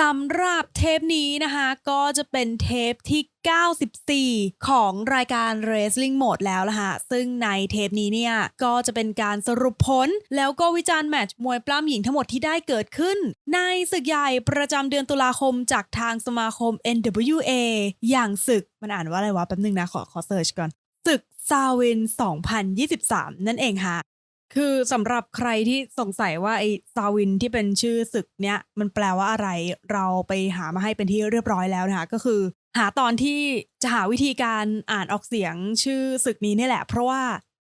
สำหรับเทปนี้นะคะ ก็จะเป็นเทปที่ 94 ของรายการ Wrestling Mode แล้วละฮะซึ่งในเทปนี้เนี่ย ก็จะเป็นการสรุปผล แล้วก็วิจารณ์แมตช์มวยปล้ำหญิงทั้งหมดที่ได้เกิดขึ้น ในศึกใหญ่ประจำเดือนตุลาคมจากทางสมาคม NWA อย่างศึกมันอ่านว่าอะไรวะแป๊บนึงนะ ขอขอเสิร์ชก่อนศึกซาวิน 2023 นั่นเองค่ะ คือสำหรับใครที่สงสัยว่าไอ้ซาวินที่เป็นชื่อศึกเนี้ยมันแปลว่าอะไรเราไปหามาให้เป็นที่เรียบร้อยแล้วนะคะก็คือ หาตอนที่จะหาวิธีการอ่านออกเสียงชื่อศึกนี้นี่แหละ เพราะว่า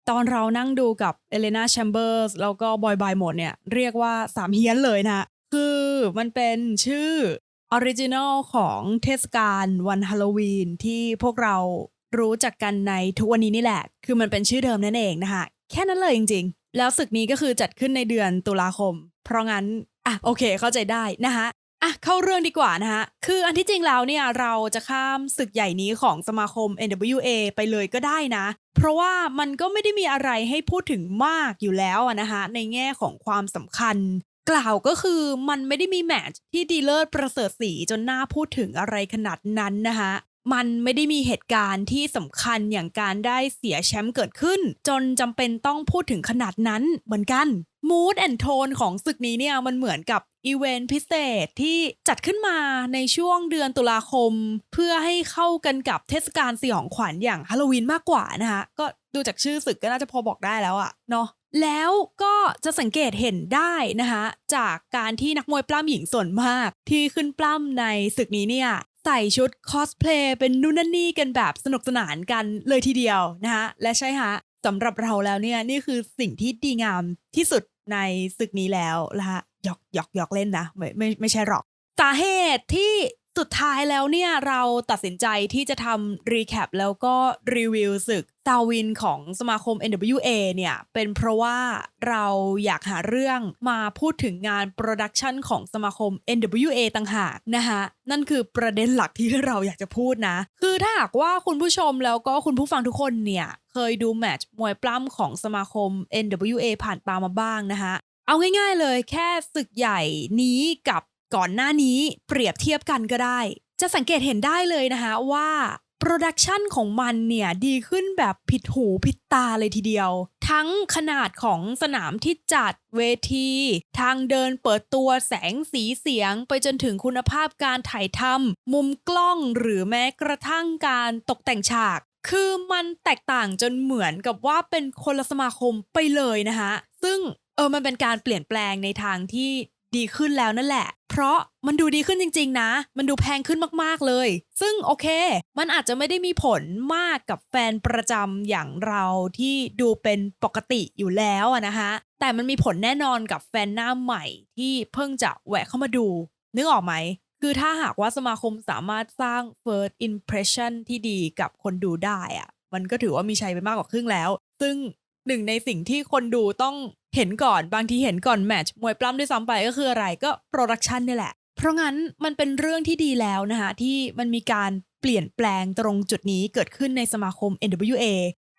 ตอนเรานั่งดูกับเอเลนาแชมเบอร์สแล้วก็บอยบายหมดเนี่ยเรียกว่าสามเฮียนเลยนะคือมันเป็นชื่อออริจินอลของเทศกาลวันฮาโลวีนที่พวกเรารู้จักกันในทุกวันนี้นี่แหละ คือมันเป็นชื่อเดิมนั่นเองนะคะแค่นั้นเลยจริงๆ แล้วศึกนี้ก็คือจัดขึ้นในเดือนตุลาคม เพราะงั้นอะโอเคเข้าใจได้นะคะอะเข้าเรื่องดีกว่านะคะคืออันที่จริงแล้วเนี่ยเราจะข้ามศึกใหญ่นี้ของสมาคม NWA ไปเลยก็ได้นะ เพราะว่ามันก็ไม่ได้มีอะไรให้พูดถึงมากอยู่แล้วนะคะในแง่ของความสำคัญ กล่าวก็คือมันไม่ได้มีแมตช์ที่ดีเลิศประเสริฐสีจนน่าพูดถึงอะไรขนาดนั้นนะคะ มันไม่ได้มีเหตุการณ์ที่สำคัญอย่างการได้เสียแชมป์เกิดขึ้น จนจำเป็นต้องพูดถึงขนาดนั้นเหมือนกัน mood and tone ของศึกนี้เนี่ยมันเหมือนกับอีเวนต์พิเศษที่จัดขึ้นมาในช่วงเดือนตุลาคม เพื่อให้เข้ากันกับเทศกาลสยองขวัญอย่างฮาโลวีนมากกว่านะคะก็ดูจากชื่อศึกก็น่าจะพอบอกได้แล้วอะเนาะแล้วก็จะสังเกตเห็นได้นะคะจากการที่นักมวยปล้ำหญิงส่วนมาก ที่ขึ้นปล้ำในศึกนี้เนี่ย ใส่ชุดคอสเพลย์เป็นนู่นนั่นนี่กันแบบสนุกสนานกันเลยทีเดียวนะคะและใช่ฮะสำหรับเราแล้วเนี่ยนี่คือสิ่งที่ดีงามที่สุดในศึกนี้แล้วนะคะหยอกหยอกหยอกเล่นนะไม่ไม่ไม่ใช่หรอกสาเหตุที่ สุดท้ายแล้วเนี่ยเราตัดสินใจที่จะทำรีแคปแล้วก็รีวิวศึกซาวินของสมาคม NWA เนี่ย เป็นเพราะว่าเราอยากหาเรื่องมาพูดถึงงานโปรดักชันของสมาคม NWA ต่างหากนะคะนั่นคือประเด็นหลักที่เราอยากจะพูดนะ คือถ้าหากว่าคุณผู้ชมแล้วก็คุณผู้ฟังทุกคนเนี่ย เคยดูแมตช์มวยปล้ำของสมาคม NWA ผ่านตามาบ้างนะคะเอาง่ายๆเลยแค่ศึกใหญ่นี้กับ ก่อนหน้านี้เปรียบเทียบกันก็ได้ จะสังเกตเห็นได้เลยนะคะว่าโปรดักชันของมันเนี่ยดีขึ้นแบบผิดหูผิดตาเลยทีเดียว ทั้งขนาดของสนามที่จัดเวที ทางเดินเปิดตัวแสงสีเสียงไปจนถึงคุณภาพการถ่ายทำมุมกล้องหรือแม้กระทั่งการตกแต่งฉาก คือมันแตกต่างจนเหมือนกับว่าเป็นคนละสมาคมไปเลยนะคะซึ่งเออมันเป็นการเปลี่ยนแปลงในทางที่ ดีขึ้นแล้วนั่นแหละ เพราะมันดูดีขึ้นจริง ๆ นะ มันดูแพงขึ้นมากๆเลย ซึ่งโอเค มันอาจจะไม่ได้มีผลมากกับแฟนประจำอย่างเราที่ดูเป็นปกติอยู่แล้วนะคะแต่มันมีผลแน่นอนกับแฟนหน้าใหม่ที่เพิ่งจะแวะเข้ามาดู นึกออกไหม คือถ้าหากว่าสมาคมสามารถสร้าง first impression ที่ดีกับคนดูได้อะมันก็ถือว่ามีชัยไปมากกว่าครึ่งแล้ว ซึ่งหนึ่งในสิ่งที่คนดูต้อง เห็นก่อนบางทีเห็นก่อนแมตช์มวยปล้ำด้วยซ้ำไปก็คืออะไรก็โปรดักชันนี่แหละ เพราะงั้นมันเป็นเรื่องที่ดีแล้วนะคะที่มันมีการเปลี่ยนแปลงตรงจุดนี้เกิดขึ้นในสมาคม NWA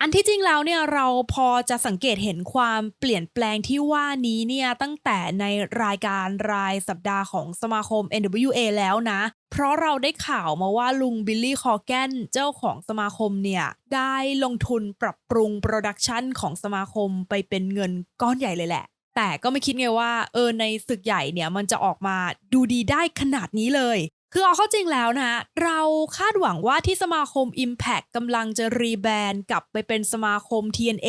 อันที่จริงแล้วเนี่ยเราพอจะสังเกตเห็นความเปลี่ยนแปลงที่ว่านี้เนี่ยตั้งแต่ในรายการรายสัปดาห์ของสมาคม NWA แล้วนะ เพราะเราได้ข่าวมาว่าลุงบิลลี่คอแกนเจ้าของสมาคมเนี่ยได้ลงทุนปรับปรุงโปรดักชันของสมาคมไปเป็นเงินก้อนใหญ่เลยแหละ แต่ก็ไม่คิดไงว่าเออในศึกใหญ่เนี่ยมันจะออกมาดูดีได้ขนาดนี้เลย คือเอาเข้าจริงแล้วนะเราคาดหวังว่าที่สมาคม Impact กำลังจะรีแบรนด์กลับไปเป็นสมาคม TNA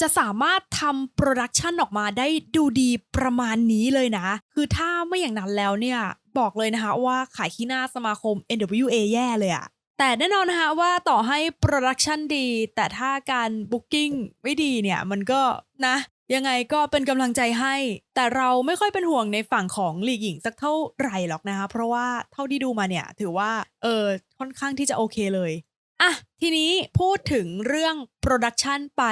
จะสามารถทำโปรดักชันออกมาได้ดูดีประมาณนี้เลยนะ คือถ้าไม่อย่างนั้นแล้วเนี่ย บอกเลยนะคะว่าขายขี้หน้าสมาคม NWA แย่เลยอะแต่แน่นอนนะคะว่าต่อให้โปรดักชันดี แต่ถ้าการบุ๊กิ้งไม่ดีเนี่ย มันก็นะ ยังไงก็เป็นกำลังใจให้ แต่เราไม่ค่อยเป็นห่วงในฝั่งของลีกหญิงสักเท่าไหร่หรอกนะคะ เพราะว่าเท่าที่ดูมาเนี่ยถือว่าเออค่อนข้างที่จะโอเคเลยอะทีนี้พูดถึงเรื่องโปรดักชันไป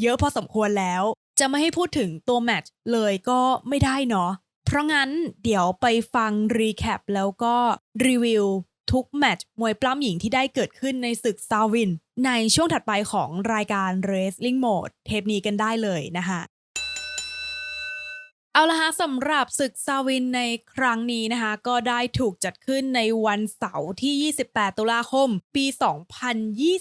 เยอะพอสมควรแล้ว จะไม่ให้พูดถึงตัวแมตช์เลยก็ไม่ได้เนาะเพราะงั้นเดี๋ยวไปฟังรีแคปแล้วก็รีวิวทุกแมตช์มวยปล้ำหญิงที่ได้เกิดขึ้นในศึกซาวิน ในช่วงถัดไปของรายการ Wrestling Mode เทปนี้กันได้เลยนะคะ เอาละฮะสำหรับศึกซาวินในครั้งนี้นะคะ ก็ได้ถูกจัดขึ้นในวันเสาร์ที่ 28 ตุลาคม ปี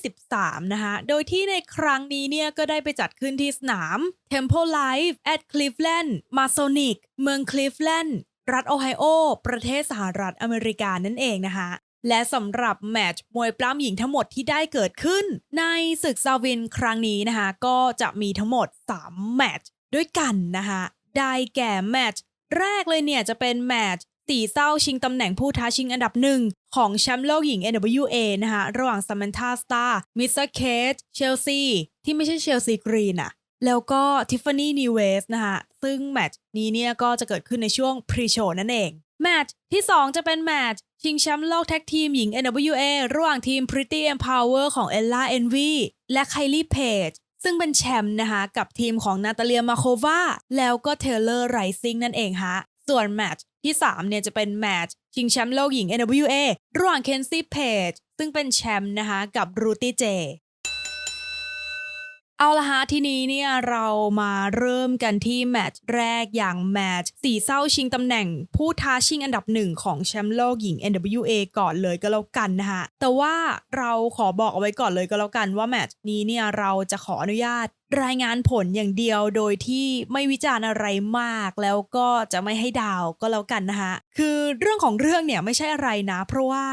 2023 นะคะ โดยที่ในครั้งนี้เนี่ย ก็ได้ไปจัดขึ้นที่สนาม Temple Life at Cleveland Masonic เมืองคลีฟแลนด์รัฐโอไฮโอ ประเทศสหรัฐอเมริกานั่นเองนะคะและสำหรับแมตช์มวยปล้ำหญิงทั้งหมดที่ได้เกิดขึ้น ในศึกซาวินครั้งนี้นะคะ ก็จะมีทั้งหมด 3 แมตช์ด้วยกันนะคะ ได้แก่แมตช์แรกเลยเนี่ยจะเป็นแมตช์ตีเศร้าชิงตำแหน่งผู้ท้าชิงอันดับหนึ่งของแชมป์โลกหญิง NWA นะคะระหว่างซ a ม a น t าสตาร์มิสเตอร์เคทเชลซีที่ไม่ใช่เชลซีกรีนอะแล้วก็ทิฟฟานี่นิเวสนะคะซึ่งแมตช์นี้เนี่ยก็จะเกิดขึ้นในช่วงพรีโชนั่นเอง แมตช์ที่ 2 จะเป็นแมตช์ชิงแชมป์โลกแท็กทีมหญิง NWA ระหว่างทีม Pretty Empower ของ Ella Envy และไคลี่เพจ ซึ่งเป็นแชมป์นะคะ กับทีมของนาตาเลียมาโควาแล้วก็เทเลอร์ไรซิงนั่นเองฮะส่วนแมตช์ที่ 3 เนี่ยจะเป็นแมตช์ชิงแชมป์โลกหญิง NWA ระหว่างเคนซี่เพจซึ่งเป็นแชมป์นะคะ กับรูตี้เจ เอาละฮะทีนี้เนี่ยเรามาเริ่มกันที่แมตช์แรกอย่างแมตช์สี่เศร้าชิงตำแหน่ง ผู้ท้าชิงอันดับหนึ่งของแชมป์โลกหญิง NWA ก่อนเลยก็แล้วกันนะคะแต่ว่าเราขอบอกเอาไว้ก่อนเลยก็แล้วกันว่าแมตช์นี้เนี่ยเราจะขออนุญาต รายงานผลอย่างเดียวโดยที่ไม่วิจารณ์อะไรมาก แล้วก็จะไม่ให้ดาวก็แล้วกันนะคะคือเรื่องของเรื่องเนี่ยไม่ใช่อะไรนะ เพราะว่า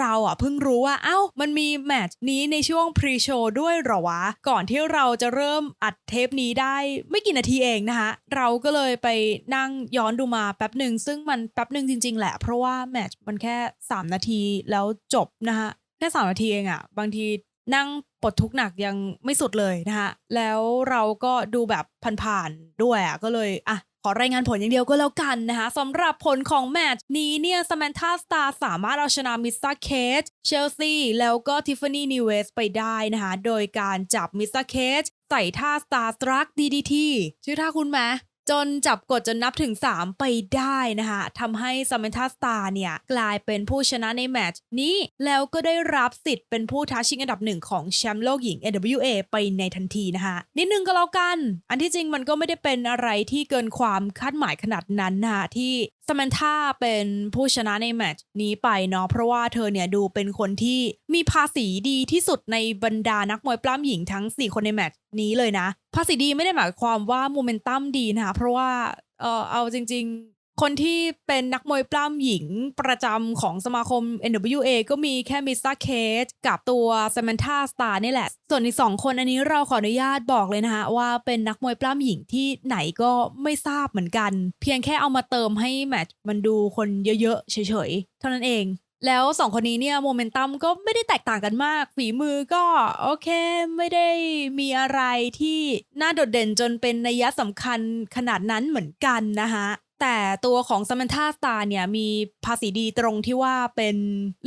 เราอะเพิ่งรู้ว่าเอ้ามันมีแมตช์นี้ในช่วงพรีโชว์ด้วยหรอวะ ก่อนที่เราจะเริ่มอัดเทปนี้ได้ไม่กี่นาทีเองนะคะเราก็เลยไปนั่งย้อนดูมาแป๊บหนึ่งซึ่งมันแป๊บหนึ่งจริง ๆ แหละ เพราะว่าแมตช์มันแค่ 3 นาทีแล้วจบนะคะแค่3นาทีเองอะบางทีนั่ง ลดทุกหนักยังไม่สุดเลยนะคะแล้วเราก็ดูแบบผ่านๆด้วยอะก็เลยอะขอรายงานผลอย่างเดียวก็แล้วกันนะคะสำหรับผลของแมตช์นี้เนี่ยส m มน t าสตาร์สามารถเอาชนะมิสซาเคทเชลซีแล้วก็ทิฟฟานี่นิเวสไปได้นะคะ โดยการจับมิสซาเคทใส่ท่าสตาร์สตรักดีดีทีชื่อท่าคุณไหม จนจับกดจนนับถึง 3 ไปได้นะคะทำให้ซ m ม n น a าสตาร์เนี่ย กลายเป็นผู้ชนะในแมตช์นี้ แล้วก็ได้รับสิทธิ์เป็นผู้ท้าชิงอันดับหนึ่งของแชมป์โลกหญิง NWA ไปในทันทีนะคะนิดนึงก็แล้วกัน อันที่จริงมันก็ไม่ได้เป็นอะไรที่เกินความคาดหมายขนาดนั้นนะคะที่ส m ม n น a าเป็นผู้ชนะในแมตช์นี้ไปเนาะเพราะว่าเธอเนี่ยดูเป็นคนที่มีภาษีดีที่สุดในบรรดานักมวยปล้ำหญิงทั้ง 4 คนในแมตช์นี้เลยนะ ภาษีดีไม่ได้หมายความว่าโมเมนตัมดีนะคะเพราะว่าเออเอาจริง ๆ คนที่เป็นนักมวยปล้ำหญิงประจำของสมาคม NWA ก็มีแค่มิสซาเคสกับตัวซ a ม a น t าสตาร์นี่แหละ ส่วนอีกสองคนอันนี้เราขออนุญาตบอกเลยนะคะว่าเป็นนักมวยปล้ำหญิงที่ไหนก็ไม่ทราบเหมือนกัน เพียงแค่เอามาเติมให้แมตช์มันดูคนเยอะๆเฉยๆเท่านั้นเอง แล้วสองคนนี้เนี่ยโมเมนตัมก็ไม่ได้แตกต่างกันมาก ฝีมือก็โอเคไม่ได้มีอะไรที่น่าโดดเด่นจนเป็นนัยสำคัญขนาดนั้นเหมือนกันนะคะแต่ตัวของซ a ม a น t าสตาร์เนี่ยมีภาษีดีตรงที่ว่าเป็น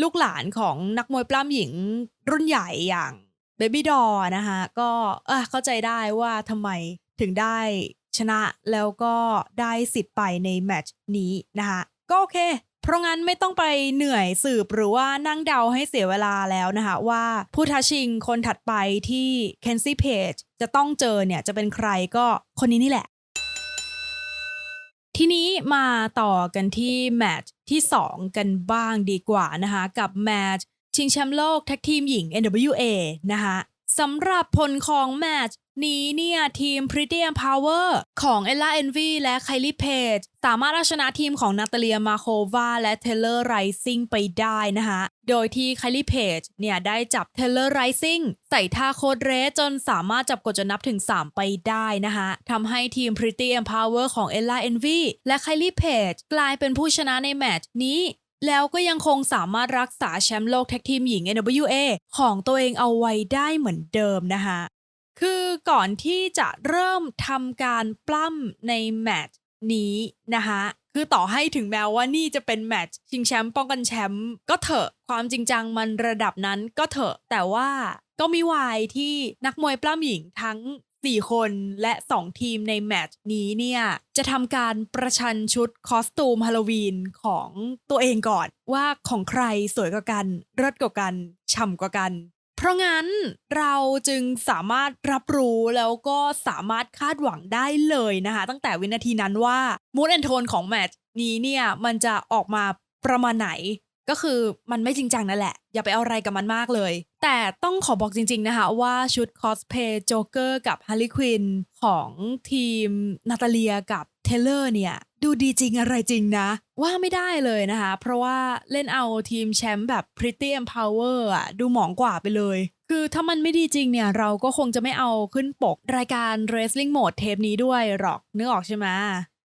ลูกหลานของนักมวยปล้ำหญิงรุ่นใหญ่อย่างเบบี้ดอนะคะก็เออเข้าใจได้ว่าทำไมถึงได้ชนะแล้วก็ได้สิทธิ์ไปในแมตช์นี้นะคะก็โอเค ราะงั้นไม่ต้องไปเหนื่อยสืบหรือว่านั่งเดาให้เสียเวลาแล้วนะคะ ว่าผู้ท้าชิงคนถัดไปที่เคนซี่เพจจะต้องเจอเนี่ยจะเป็นใครก็คนนี้นี่แหละ ทีนี้มาต่อกันที่แมตช์ที่ 2 กันบ้างดีกว่านะคะกับแมตช์ชิงแชมป์โลกแท็กทีมหญิง NWA นะคะสำหรับผลของแมตช์ นี้เนี่ยทีม Pretty Empower ของ Ella Envy และ Kylie Page สามารถเอาชนะทีมของนาตาเลียมาโควาและ Taylor Rising ไปได้นะคะโดยที่ Kylie Page เนี่ยได้จับ Taylor Rising ใส่ท่าโคดเรสจนสามารถจับกดจนนับถึง 3 ไปได้นะคะทำให้ทีม Pretty Empower ของ Ella Envy และ Kylie Page กลายเป็นผู้ชนะในแมตช์นี้แล้วก็ยังคงสามารถรักษาแชมป์โลกแท็กทีมหญิง NWA ของตัวเองเอาไว้ได้เหมือนเดิมนะคะ คือก่อนที่จะเริ่มทำการปล้ำในแมตช์นี้นะคะคือต่อให้ถึงแม้ว่านี่จะเป็นแมตช์ชิงแชมป์ป้องกันแชมป์ก็เถอะความจริงจังมันระดับนั้นก็เถอะ แต่ว่าก็มีวายที่นักมวยปล้ำหญิงทั้ง 4 คนและ 2 ทีมในแมตช์นี้เนี่ย จะทำการประชันชุดคอสตูมฮาโลวีนของตัวเองก่อนว่าของใครสวยกว่ากันเลิศกว่ากันฉ่ำกว่ากัน เพราะงั้นเราจึงสามารถรับรู้แล้วก็สามารถคาดหวังได้เลยนะคะ ตั้งแต่วินาทีนั้นว่ามูดแอนโทนของแมตช์นี้เนี่ยมันจะออกมาประมาณไหน ก็คือมันไม่จริงจังนั่นแหละ อย่าไปเอาอะไรกับมันมากเลย แต่ต้องขอบอกจริงๆนะคะว่าชุดคอสเพย์โจเกอร์กับฮาร์ลีควินของทีมนาตาเลียกับเทเลอร์เนี่ยดูดีจริงอะไรจริงนะ ว่าไม่ได้เลยนะคะ เพราะว่าเล่นเอาทีมแชมป์แบบ Pretty Empower อะดูหมองกว่าไปเลย คือถ้ามันไม่ดีจริงเนี่ย เราก็คงจะไม่เอาขึ้นปกรายการ Wrestling Mode เทปนี้ด้วยหรอกนึกออกใช่ไหม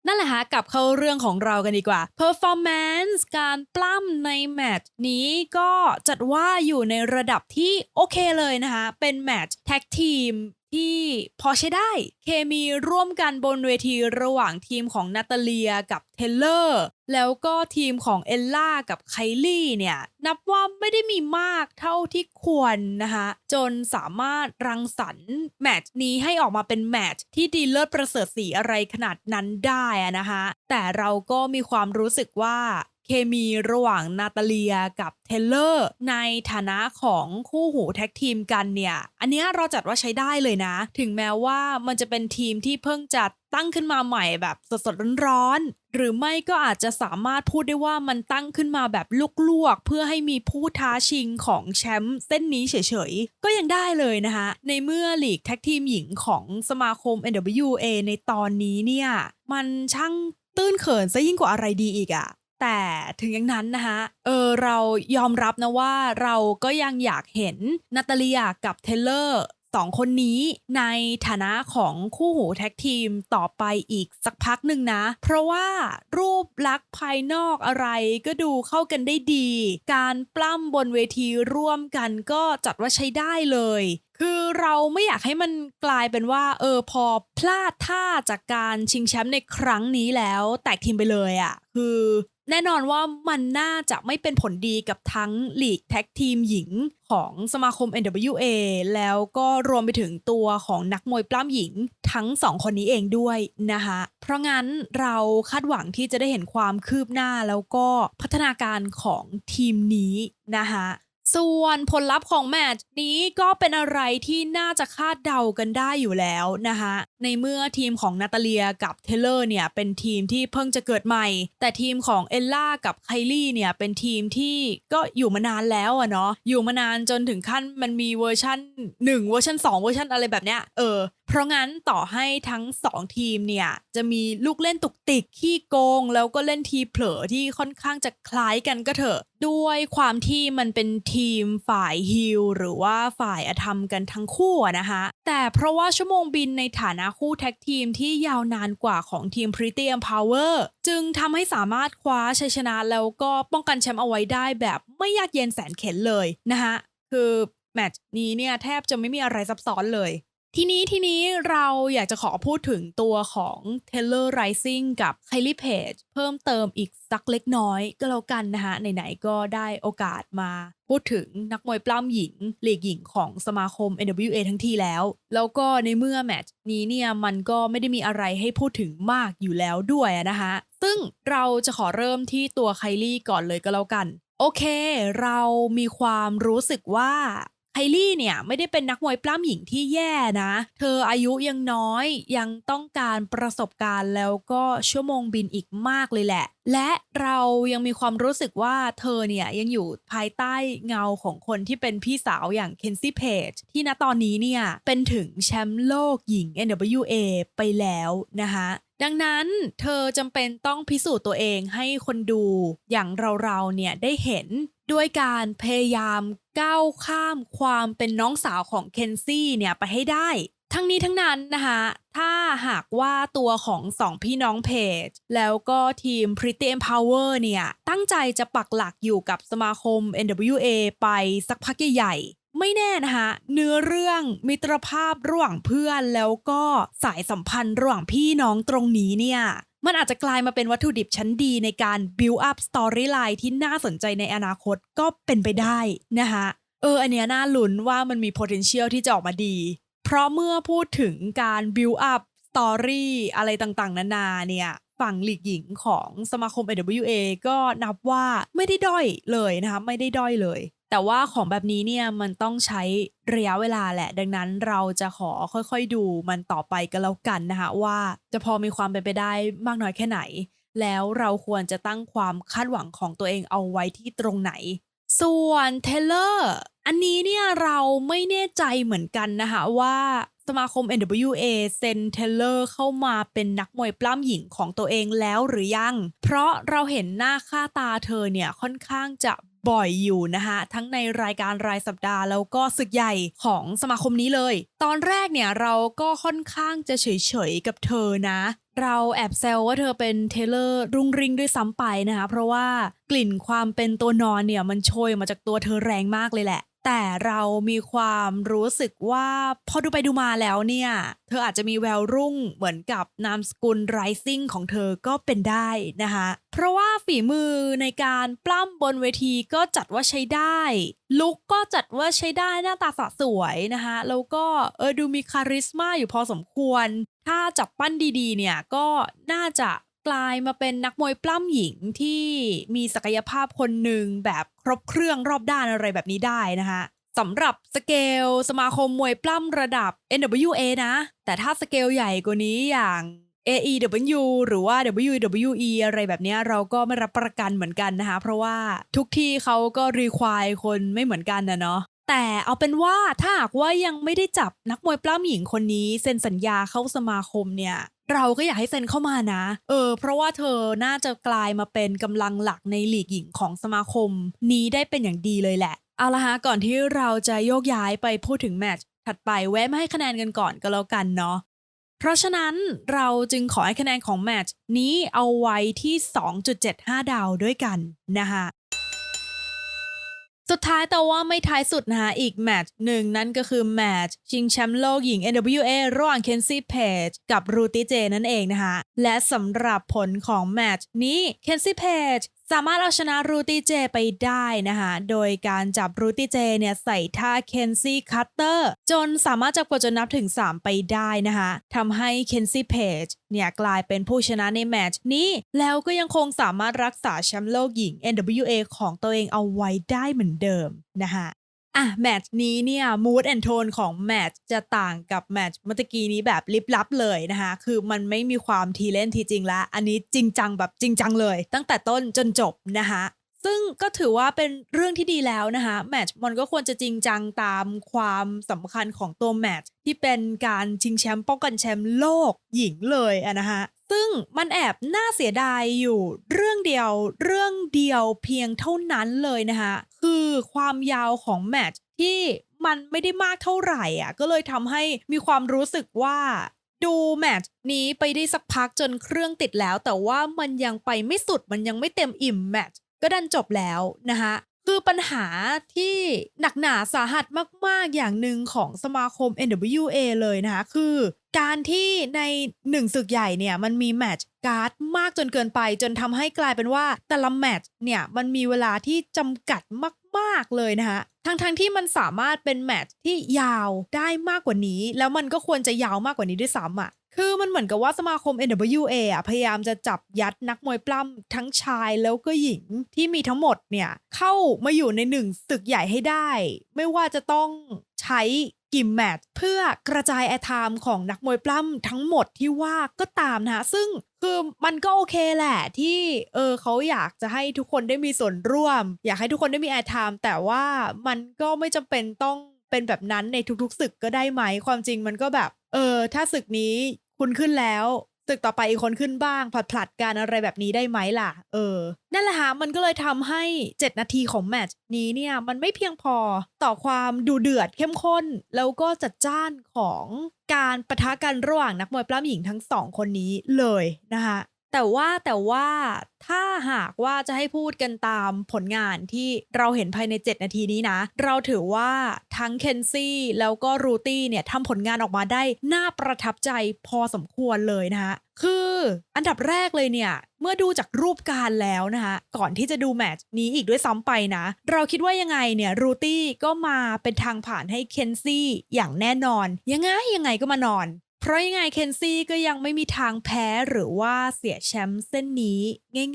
นั่นแหละฮะกลับเข้าเรื่องของเรากันดีกว่า performance การปล้ำในแมตช์นี้ก็จัดว่าอยู่ในระดับที่โอเคเลยนะคะ เป็นแมตช์แท็กทีม ที่พอใช้ได้ เคมีร่วมกันบนเวทีระหว่างทีมของนาตาเลียกับเทเลอร์ แล้วก็ทีมของเอลล่ากับไคลี่เนี่ย นับว่าไม่ได้มีมากเท่าที่ควรนะคะจนสามารถรังสรรค์แมตช์นี้ให้ออกมาเป็นแมตช์ที่ดีเลิศประเสริฐสีอะไรขนาดนั้นได้นะคะแต่เราก็มีความรู้สึกว่า เคมีระหว่างนาตาเลียกับเทเลอร์ในฐานะของคู่หูแท็กทีมกันเนี่ย อันนี้เราจัดว่าใช้ได้เลยนะ ถึงแม้ว่ามันจะเป็นทีมที่เพิ่งจัดตั้งขึ้นมาใหม่แบบสดๆร้อนๆหรือไม่ก็อาจจะสามารถพูดได้ว่ามันตั้งขึ้นมาแบบลวกๆ เพื่อให้มีผู้ท้าชิงของแชมป์เส้นนี้เฉยๆ ก็ยังได้เลยนะคะในเมื่อหลีกแท็กทีมหญิงของสมาคม NWA ในตอนนี้เนี่ย มันช่างตื้นเขินซะยิ่งกว่าอะไรดีอีกอะ แต่ถึงอย่างนั้นนะคะเออเรายอมรับนะว่าเราก็ยังอยากเห็นนาตาเลียกับเทเลอร์สองคนนี้ในฐานะของคู่หูแท็กทีมต่อไปอีกสักพักหนึ่งนะ เพราะว่ารูปลักษณ์ภายนอกอะไรก็ดูเข้ากันได้ดี การปล้ำบนเวทีร่วมกันก็จัดว่าใช้ได้เลย คือเราไม่อยากให้มันกลายเป็นว่า เออพอพลาดท่าจากการชิงแชมป์ในครั้งนี้แล้ว แตกทีมไปเลยอะ่ะ คือแน่นอนว่ามันน่าจะไม่เป็นผลดีกับทั้งลีกแท็กทีมหญิงของสมาคม NWA แล้วก็รวมไปถึงตัวของนักมวยปล้ำหญิงทั้งสองคนนี้เองด้วยนะคะเพราะงั้นเราคาดหวังที่จะได้เห็นความคืบหน้าแล้วก็พัฒนาการของทีมนี้นะคะ ส่วนผลลัพธ์ของแมตช์นี้ก็เป็นอะไรที่น่าจะคาดเดากันได้อยู่แล้วนะคะในเมื่อทีมของนาตาเลียกับเทเลอร์เนี่ยเป็นทีมที่เพิ่งจะเกิดใหม่ แต่ทีมของเอลล่ากับไคลี่เนี่ยเป็นทีมที่ก็อยู่มานานแล้วอะเนาะอยู่มานานจนถึงขั้นมันมีเวอร์ชัน1 เวอร์ชัน2 เวอร์ชันอะไรแบบเนี้ยเออ เพราะงั้นต่อให้ทั้ง2ทีมเนี่ยจะมีลูกเล่นตุกติกขี้โกง แล้วก็เล่นทีเผลอที่ค่อนข้างจะคล้ายกันก็เถอะ ด้วยความที่มันเป็นทีมฝ่ายฮิลหรือว่าฝ่ายอธรรมกันทั้งคู่นะคะแต่เพราะว่าชั่วโมงบินในฐานะคู่แท็กทีมที่ยาวนานกว่าของทีม Pretty Empower จึงทำให้สามารถคว้าชัยชนะแล้วก็ป้องกันแชมป์เอาไว้ได้แบบไม่ยากเย็นแสนเข็นเลยนะคะคือแมตช์นี้เนี่ยแทบจะไม่มีอะไรซับซ้อนเลย ทีนี้ทีนี้เราอยากจะขอพูดถึงตัวของ Taylor Rising กับ Kylie Page เพิ่มเติมอีกสักเล็กน้อยก็แล้วกันนะคะไหนๆก็ได้โอกาสมาพูดถึงนักมวยปล้ำหญิงลีกหญิงของสมาคม NWA ทั้งทีแล้ว แล้วก็ในเมื่อแมตช์นี้เนี่ยมันก็ไม่ได้มีอะไรให้พูดถึงมากอยู่แล้วด้วยนะคะซึ่งเราจะขอเริ่มที่ตัวไคลี่ก่อนเลยก็แล้วกัน โอเค เรามีความรู้สึกว่า ไคลี่เนี่ยไม่ได้เป็นนักมวยปล้ำหญิงที่แย่นะ เธออายุยังน้อยยังต้องการประสบการณ์แล้วก็ชั่วโมงบินอีกมากเลยแหละ และเรายังมีความรู้สึกว่าเธอเนี่ยยังอยู่ภายใต้เงาของคนที่เป็นพี่สาวอย่างเคนซี่เพจที่ณตอนนี้เนี่ยเป็นถึงแชมป์โลกหญิง NWA ไปแล้วนะคะดังนั้นเธอจำเป็นต้องพิสูจน์ตัวเองให้คนดูอย่างเราๆเนี่ยได้เห็น ด้วยการพยายามก้าวข้ามความเป็นน้องสาวของเคนซี่เนี่ยไปให้ได้ ทั้งนี้ทั้งนั้นนะคะถ้าหากว่าตัวของสองพี่น้องเพจ แล้วก็ทีม Pretty Empower เนี่ย ตั้งใจจะปักหลักอยู่กับสมาคม NWA ไปสักพักใหญ่ไม่แน่นะคะเนื้อเรื่องมิตรภาพระหว่างเพื่อนแล้วก็สายสัมพันธ์ระหว่างพี่น้องตรงนี้เนี่ย มันอาจจะกลายมาเป็นวัตถุดิบชั้นดีในการ build up storyline ที่น่าสนใจในอนาคตก็เป็นไปได้นะคะเอออันเนี้ยน่าลุ้นว่ามันมี potential ที่จะออกมาดี เพราะเมื่อพูดถึงการ build up story อะไรต่างๆ นานาเนี่ยฝั่งหลีกหญิงของสมาคม AWA ก็นับว่าไม่ได้ด้อยเลยนะคะไม่ได้ด้อยเลย แต่ว่าของแบบนี้เนี่ยมันต้องใช้ระยะเวลาแหละ ดังนั้นเราจะขอค่อยๆดูมันต่อไปกันแล้วกันนะคะว่าจะพอมีความเป็นไปได้มากน้อยแค่ไหน แล้วเราควรจะตั้งความคาดหวังของตัวเองเอาไว้ที่ตรงไหน ส่วนเทเลอร์อันนี้เนี่ยเราไม่แน่ใจเหมือนกันนะคะว่าสมาคม NWA เซนเทเลอร์เข้ามาเป็นนักมวยปล้ำหญิงของตัวเองแล้วหรือยัง เพราะเราเห็นหน้าค่าตาเธอเนี่ยค่อนข้างจะ บ่อยอยู่นะคะทั้งในรายการรายสัปดาห์แล้วก็ศึกใหญ่ของสมาคมนี้เลย ตอนแรกเนี่ยเราก็ค่อนข้างจะเฉยๆกับเธอนะ เราแอบแซวว่าเธอเป็นเทเลอร์รุ่งริงด้วยซ้ำไปนะคะเพราะว่ากลิ่นความเป็นตัวนอนเนี่ยมันโชยมาจากตัวเธอแรงมากเลยแหละ แต่เรามีความรู้สึกว่าพอดูไปดูมาแล้วเนี่ย เธออาจจะมีแววรุ่งเหมือนกับนามสกุล Rising ของเธอก็เป็นได้นะคะเพราะว่าฝีมือในการปล้ำบนเวทีก็จัดว่าใช้ได้ ลุกก็จัดว่าใช้ได้หน้าตาสะสวยนะคะแล้วก็เออดูมีคาริสมาอยู่พอสมควร ถ้าจับปั้นดีๆเนี่ยก็น่าจะ กลายมาเป็นนักมวยปล้ำหญิงที่มีศักยภาพคนหนึ่งแบบครบเครื่องรอบด้านอะไรแบบนี้ได้นะคะสำหรับสเกลสมาคมมวยปล้ำระดับ NWA นะ แต่ถ้าสเกลใหญ่กว่านี้อย่าง AEW หรือว่า WWE อะไรแบบนี้เราก็ไม่รับประกันเหมือนกันนะคะ เพราะว่าทุกที่เขาก็รีควายคนไม่เหมือนกันนะเนาะแต่เอาเป็นว่าถ้าหากว่ายังไม่ได้จับนักมวยปล้ำหญิงคนนี้เซ็นสัญญาเข้าสมาคมเนี่ย เราก็อยากให้เซ็นเข้ามานะ เออ เพราะว่าเธอน่าจะกลายมาเป็นกำลังหลักในหลีกหญิงของสมาคม นี้ได้เป็นอย่างดีเลยแหละ เอาละฮะ ก่อนที่เราจะโยกย้ายไปพูดถึงแมตช์ถัดไปแวะมาให้คะแนนกันก่อนก็แล้วกันเนาะ เพราะฉะนั้นเราจึงขอให้คะแนนของแมตช์นี้เอาไว้ที่ 2.75 ดาวด้วยกันนะคะ สุดท้ายแต่ว่าไม่ท้ายสุดนะคะอีกแมตช์หนึ่งนั่นก็คือแมตช์ชิงแชมป์โลกหญิง NWA ระหว่างเคนซี่เพจกับรูตี้เจนั่นเองนะคะ และสำหรับผลของแมตช์นี้เคนซี่เพจสามารถเอาชนะรูตี้เจไปได้นะคะ โดยการจับรูตี้เจเนี่ยใส่ท่าเคนซี่คัตเตอร์จนสามารถจับกดจนนับถึง 3 ไปได้นะคะทำให้เคนซี่เพจเนี่ยกลายเป็นผู้ชนะในแมตช์นี้ แล้วก็ยังคงสามารถรักษาแชมป์โลกหญิง NWA ของตัวเองเอาไว้ได้เหมือนเดิมนะคะ อะแมตช์นี้เนี่ยมูดแอนโทนของแมตช์จะต่างกับแมตช์เมื่อตะกี้นี้แบบลิบลับเลยนะคะ คือมันไม่มีความทีเล่นทีจริงล้วอันนี้จริงจังแบบจริงจังเลย ตั้งแต่ต้นจนจบนะคะซึ่งก็ถือว่าเป็นเรื่องที่ดีแล้วนะคะแมตช์มันก็ควรจะจริงจังตามความสำคัญของตัวแมตช์ที่เป็นการชิงแชมป์ป้องกันแชมป์โลกหญิงเลยอะนะคะ ซึ่งมันแอบน่าเสียดายอยู่เรื่องเดียวเรื่องเดียวเพียงเท่านั้นเลยนะคะคือความยาวของแมตช์ที่มันไม่ได้มากเท่าไหร่อะก็เลยทำให้มีความรู้สึกว่าดูแมตช์นี้ไปได้สักพักจนเครื่องติดแล้ว แต่ว่ามันยังไปไม่สุดมันยังไม่เต็มอิ่มแมตช์ก็ดันจบแล้วนะคะ คือปัญหาที่หนักหนาสาหัสมาก ๆ อย่างหนึ่งของสมาคม NWA เลยนะคะคือการที่ในหนึ่งศึกใหญ่เนี่ยมันมีแมตช์การ์ดมากจนเกินไป จนทำให้กลายเป็นว่าแต่ละแมตช์เนี่ยมันมีเวลาที่จำกัดมาก ๆ เลยนะคะทั้งๆทที่มันสามารถเป็นแมตช์ที่ยาวได้มากกว่านี้ แล้วมันก็ควรจะยาวมากกว่านี้ด้วยซ้ำอะ คือมันเหมือนกับว่าสมาคม NWA อะพยายามจะจับยัดนักมวยปล้ำทั้งชายแล้วก็หญิงที่มีทั้งหมดเนี่ย เข้ามาอยู่ในหนึ่งศึกใหญ่ให้ได้ ไม่ว่าจะต้องใช้กี่แมตช์เพื่อกระจายแอร์ไทม์ของนักมวยปล้ำทั้งหมดที่ว่าก็ตามนะซึ่งคือมันก็โอเคแหละที่เออเขาอยากจะให้ทุกคนได้มีส่วนร่วม อยากให้ทุกคนได้มีแอร์ไทม์แต่ว่ามันก็ไม่จำเป็นต้องเป็นแบบนั้นในทุกๆศึกก็ได้ไหมความจริงมันก็แบบเออถ้าศึกนี้ คุณขึ้นแล้ว ตึกต่อไปอีกคนขึ้นบ้างผลัดผลัดกันอะไรแบบนี้ได้ไหมล่ะ เออ นั่นแหละฮะมันก็เลยทำให้ 7 นาทีของแมตช์นี้เนี่ยมันไม่เพียงพอต่อความดูเดือดเข้มข้น แล้วก็จัดจ้านของการประทะกันระหว่างนักมวยปล้ำหญิงทั้งสองคนนี้เลยนะคะ แต่ว่าแต่ว่าถ้าหากว่าจะให้พูดกันตามผลงานที่เราเห็นภายใน 7 นาทีนี้นะ เราถือว่าทั้งเคนซี่แล้วก็รูตี้เนี่ยทำผลงานออกมาได้น่าประทับใจพอสมควรเลยนะคะคืออันดับแรกเลยเนี่ย เมื่อดูจากรูปการแล้วนะคะก่อนที่จะดูแมตช์นี้อีกด้วยซ้ำไปนะ เราคิดว่ายังไงเนี่ยรูตี้ก็มาเป็นทางผ่านให้เคนซี่อย่างแน่นอน ยังไงยังไงก็มานอน เพราะยังไงเคนซี่ก็ยังไม่มีทางแพ้หรือว่าเสียแชมป์เส้นนี้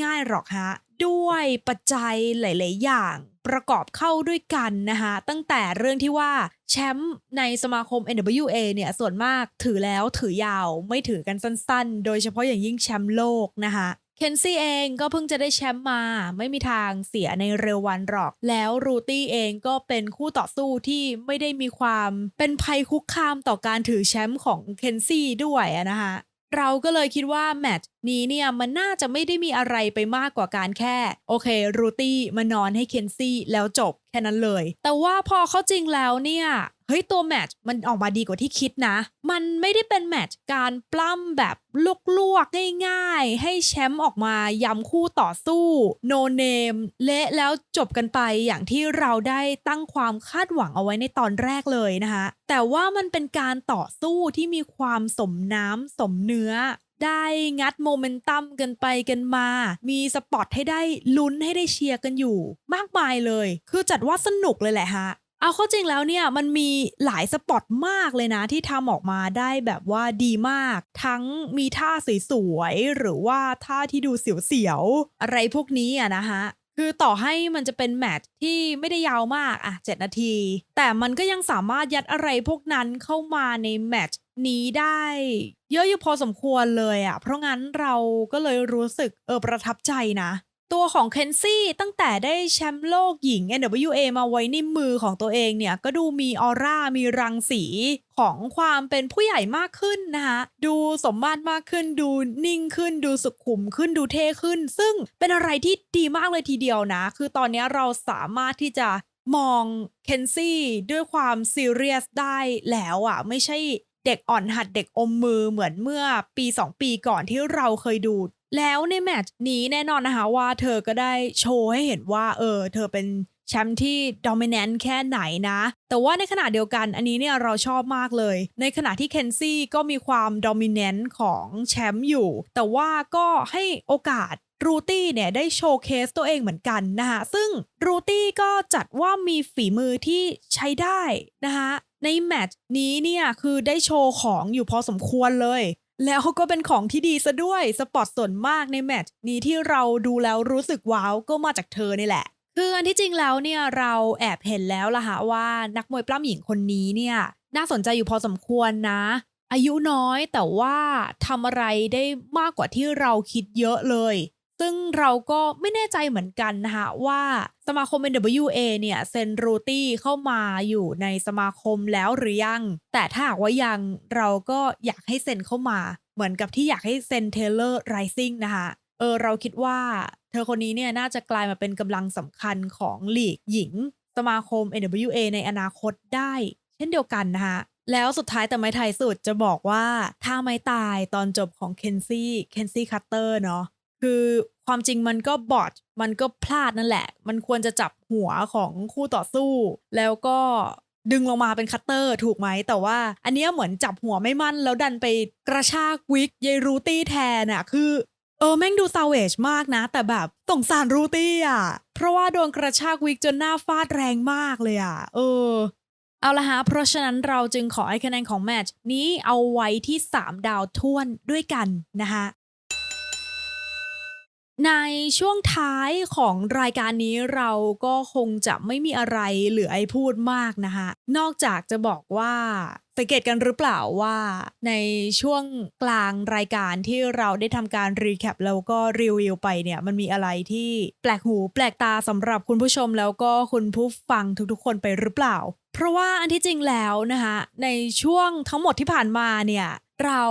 ง่ายๆหรอกฮะ ด้วยปัจจัยหลาย ๆ อย่างประกอบเข้าด้วยกันนะคะตั้งแต่เรื่องที่ว่าแชมป์ในสมาคม NWA เนี่ยส่วนมากถือแล้วถือยาวไม่ถือกันสั้น ๆ โดยเฉพาะอย่างยิ่งแชมป์โลกนะคะ เคนซี่เองก็เพิ่งจะได้แชมป์มาไม่มีทางเสียในเร็ววันหรอก แล้วรูตี้เองก็เป็นคู่ต่อสู้ที่ไม่ได้มีความเป็นภัยคุกคามต่อการถือแชมป์ของเคนซี่ด้วยนะคะเราก็เลยคิดว่าแมตช์ นี้เนี่ยมันน่าจะไม่ได้มีอะไรไปมากกว่าการแค่ โอเค รูตี้มานอนให้เคนซี่แล้วจบแค่นั้นเลย แต่ว่าพอเขาจริงแล้วเนี่ยเฮ้ยตัวแมตช์มันออกมาดีกว่าที่คิดนะ มันไม่ได้เป็นแมตช์การปล้ำแบบลวกๆง่ายๆ ให้แชมป์ออกมายำคู่ต่อสู้โนเนมเละแล้วจบกันไปอย่างที่เราได้ตั้งความคาดหวังเอาไว้ในตอนแรกเลยนะคะ แต่ว่ามันเป็นการต่อสู้ที่มีความสมน้ำสมเนื้อ ได้งัดโมเมนตัมกันไปกันมา มีสปอตให้ได้ลุ้นให้ได้เชียร์กันอยู่ มากมายเลย คือจัดว่าสนุกเลยแหละฮะเอาเข้าจริงแล้วเนี่ยมันมีหลายสปอตมากเลยนะที่ทำออกมาได้แบบว่าดีมาก ทั้งมีท่าสวยๆหรือว่าท่าที่ดูเสียวๆอะไรพวกนี้อะนะฮะคือต่อให้มันจะเป็นแมตช์ที่ไม่ได้ยาวมากอะ7 นาที แต่มันก็ยังสามารถยัดอะไรพวกนั้นเข้ามาในแมตช์นี้ได้ เยอะอยู่พอสมควรเลยอะเพราะงั้นเราก็เลยรู้สึกเออประทับใจนะ ตัวของเคนซี่ตั้งแต่ได้แชมป์โลกหญิง NWA มาไว้ในมือของตัวเองเนี่ย ก็ดูมีออร่ามีรังสีของความเป็นผู้ใหญ่มากขึ้นนะคะดูสมมาตรมากขึ้น ดูนิ่งขึ้น ดูสุขุมขึ้นดูเท่ขึ้น ซึ่งเป็นอะไรที่ดีมากเลยทีเดียวนะ คือตอนนี้เราสามารถที่จะมองเคนซี่ด้วยความซีเรียสได้แล้วอะ่ะ ไม่ใช่ เด็กอ่อนหัดเด็กอมมือเหมือนเมื่อปี 2 ปีก่อนที่เราเคยดู แล้วในแมตช์นี้แน่นอนนะคะว่าเธอก็ได้โชว์ให้เห็นว่าเออเธอเป็นแชมป์ที่ดอมิเนนต์แค่ไหนนะ แต่ว่าในขณะเดียวกันอันนี้เนี่ยเราชอบมากเลย ในขณะที่เคนซี่ก็มีความดอมิเนนต์ของแชมป์อยู่ แต่ว่าก็ให้โอกาสรูตี้เนี่ยได้โชว์เคสตัวเองเหมือนกันนะคะซึ่งรูตี้ก็จัดว่ามีฝีมือที่ใช้ได้นะคะ ในแมตช์นี้เนี่ยคือได้โชว์ของอยู่พอสมควรเลย แล้วก็เป็นของที่ดีซะด้วย สปอตส่วนมากในแมตช์นี้ที่เราดูแล้วรู้สึกว้าวก็มาจากเธอนี่แหละ คืออันที่จริงแล้วเนี่ยเราแอบเห็นแล้วล่ะฮะว่านักมวยปล้ำหญิงคนนี้เนี่ยน่าสนใจอยู่พอสมควรนะ อายุน้อยแต่ว่าทำอะไรได้มากกว่าที่เราคิดเยอะเลย ซึ่งเราก็ไม่แน่ใจเหมือนกันนะคะว่าสมาคม NWA เนี่ยเซ็นรูตี้เข้ามาอยู่ในสมาคมแล้วหรือยัง แต่ถ้าหากว่ายังเราก็อยากให้เซ็นเข้ามา เหมือนกับที่อยากให้เซ็นเทเลอร์ไรซิ่งนะคะเออเราคิดว่าเธอคนนี้เนี่ยน่าจะกลายมาเป็นกำลังสำคัญของหลีกหญิง สมาคม NWA ในอนาคตได้ เช่นเดียวกันนะคะแล้วสุดท้ายแต่ไม่ไทายสุดจะบอกว่าถ้าไม่ตายตอนจบของเคนซี่เคนซี่คัตเตอร์เนาะ คือความจริงมันก็บอดมันก็พลาดนั่นแหละ มันควรจะจับหัวของคู่ต่อสู้ แล้วก็ดึงลงมาเป็นคัตเตอร์ถูกไหม แต่ว่า อันเนี้ยเหมือนจับหัวไม่มั่น แล้วดันไปกระชากวิกยายรูตี้แทนอะคือเออแม่งดูซาเวจมากนะ แต่แบบสงสารรูตี้อะ เพราะว่าโดนกระชากวิกจนหน้าฟาดแรงมากเลยอะ เออ เอาละฮะ เพราะฉะนั้นเราจึงขอให้คะแนนของแมตช์นี้เอาไว้ที่ 3 ดาวท้วนด้วยกันนะคะ ในช่วงท้ายของรายการนี้เราก็คงจะไม่มีอะไรเหลือให้พูดมากนะคะนอกจากจะบอกว่าสังเกตกันหรือเปล่าว่าในช่วงกลางรายการที่เราได้ทำการรีแคปแล้วก็รีวิวไปเนี่ยมันมีอะไรที่แปลกหูแปลกตาสำหรับคุณผู้ชมแล้วก็คุณผู้ฟังทุกๆคนไปหรือเปล่า เพราะว่าอันที่จริงแล้วนะคะในช่วงทั้งหมดที่ผ่านมาเนี่ยเรา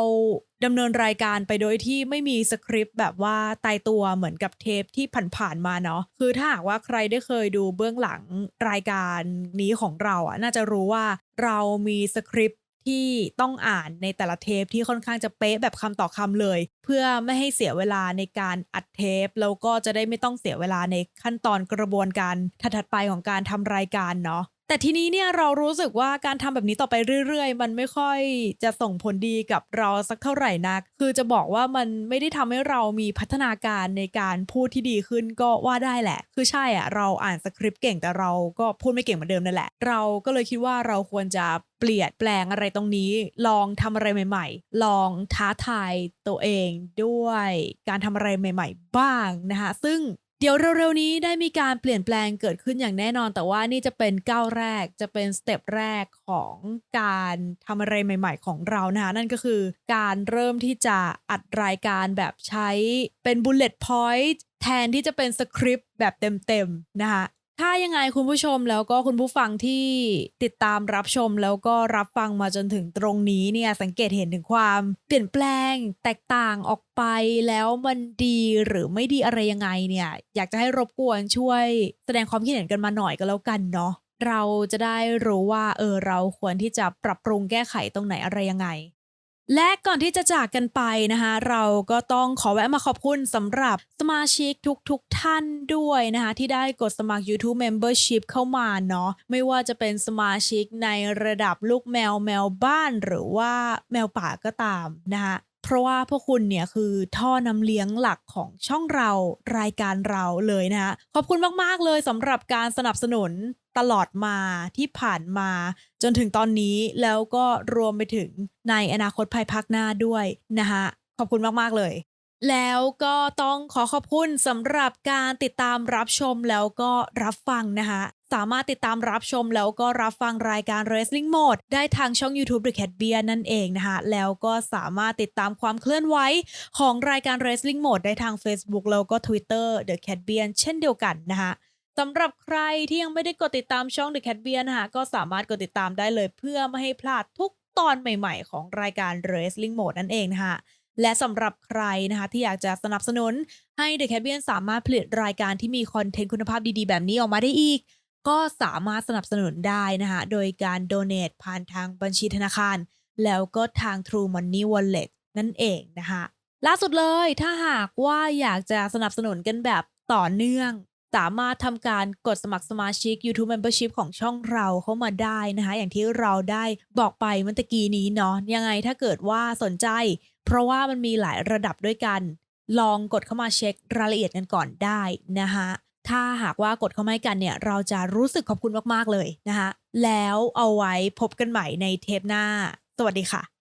ดำเนินรายการไปโดยที่ไม่มีสคริปต์แบบว่าตายตัวเหมือนกับเทปที่ผ่านๆมาเนาะคือถ้าหากว่าใครได้เคยดูเบื้องหลังรายการนี้ของเราอะน่าจะรู้ว่าเรามีสคริปต์ที่ต้องอ่านในแต่ละเทปที่ค่อนข้างจะเป๊ะแบบคำต่อคำเลย เพื่อไม่ให้เสียเวลาในการอัดเทปแล้วก็จะได้ไม่ต้องเสียเวลาในขั้นตอนกระบวนการถัดๆไปของการทำรายการเนาะ แต่ทีนี้เนี่ยเรารู้สึกว่าการทำแบบนี้ต่อไปเรื่อย ๆ มันไม่ค่อยจะส่งผลดีกับเราสักเท่าไหร่นัก คือจะบอกว่ามันไม่ได้ทำให้เรามีพัฒนาการในการพูดที่ดีขึ้นก็ว่าได้แหละ คือใช่อะเราอ่านสคริปต์เก่งแต่เราก็พูดไม่เก่งเหมือนเดิมนั่นแหละ เราก็เลยคิดว่าเราควรจะเปลี่ยนแปลงอะไรตรงนี้ ลองทำอะไรใหม่ ๆ ลองท้าทายตัวเองด้วย การทำอะไรใหม่ ๆ บ้างนะคะซึ่ง เดี๋ยวเร็วๆนี้ได้มีการเปลี่ยนแปลงเกิดขึ้นอย่างแน่นอน แต่ว่านี่จะเป็นก้าวแรกจะเป็นสเต็ปแรกของการทำอะไรใหม่ ๆ ของเรานะคะนั่นก็คือการเริ่มที่จะอัดรายการแบบใช้เป็น bullet point แทนที่จะเป็นสคริปต์แบบเต็มๆนะคะ ถ้ายังไงคุณผู้ชมแล้วก็คุณผู้ฟังที่ติดตามรับชมแล้วก็รับฟังมาจนถึงตรงนี้เนี่ยสังเกตเห็นถึงความเปลี่ยนแปลงแตกต่างออกไปแล้วมันดีหรือไม่ดีอะไรยังไงเนี่ยอยากจะให้รบกวนช่วยแสดงความคิดเห็นกันมาหน่อยก็แล้วกันเนาะเราจะได้รู้ว่าเออเราควรที่จะปรับปรุงแก้ไขตรงไหนอะไรยังไง และก่อนที่จะจากกันไปนะคะเราก็ต้องขอแวะมาขอบคุณสำหรับสมาชิกทุกๆทท่านด้วยนะคะที่ได้กดสมัคร YouTube Membership เข้ามาเนาะไม่ว่าจะเป็นสมาชิกในระดับลูกแมวแมวบ้านหรือว่าแมวป่าก็ตามนะคะ เพราะว่าพวกคุณเนี่ยคือท่อนำเลี้ยงหลักของช่องเรารายการเราเลยนะคะขอบคุณมาก ๆ เลยสำหรับการสนับสนุนตลอดมาที่ผ่านมา จนถึงตอนนี้แล้วก็รวมไปถึงในอนาคตภายภาคหน้าด้วยนะคะขอบคุณมาก ๆ เลย แล้วก็ต้องขอขอบคุณสำหรับการติดตามรับชมแล้วก็รับฟังนะคะสามารถติดตามรับชมแล้วก็รับฟังรายการ Wrestling Mode ได้ทางช่อง YouTube The Cat Bear นั่นเองนะคะ แล้วก็สามารถติดตามความเคลื่อนไหวของรายการ Wrestling Mode ได้ทาง Facebook แล้วก็ Twitter The Cat Bear เช่นเดียวกันนะคะสำหรับใครที่ยังไม่ได้กดติดตามช่อง The Cat Bear นะคะก็สามารถกดติดตามได้เลยเพื่อไม่ให้พลาดทุกตอนใหม่ๆ ของรายการ Wrestling Mode นั่นเองนะคะ และสำหรับใครนะคะที่อยากจะสนับสนุนให้ The Cat Bear สามารถผลิตรายการที่มีคอนเทนต์คุณภาพดีๆ แบบนี้ออกมาได้อีก ก็สามารถสนับสนุนได้นะคะโดยการ donate ผ่านทางบัญชีธนาคาร แล้วก็ทาง True Money Wallet นั่นเองนะคะล่าสุดเลยถ้าหากว่าอยากจะสนับสนุนกันแบบต่อเนื่อง สามารถทำการกดสมัครสมาชิก YouTube Membership ของช่องเราเข้ามาได้นะคะ อย่างที่เราได้บอกไปเมื่อตะกี้นี้เนาะยังไงถ้าเกิดว่าสนใจ เพราะว่ามันมีหลายระดับด้วยกัน ลองกดเข้ามาเช็ครายละเอียดกันก่อนได้นะคะถ้าหากว่ากดเข้ามาให้กันเนี่ย เราจะรู้สึกขอบคุณมาก ๆ เลยนะคะแล้วเอาไว้พบกันใหม่ในเทปหน้า สวัสดีค่ะ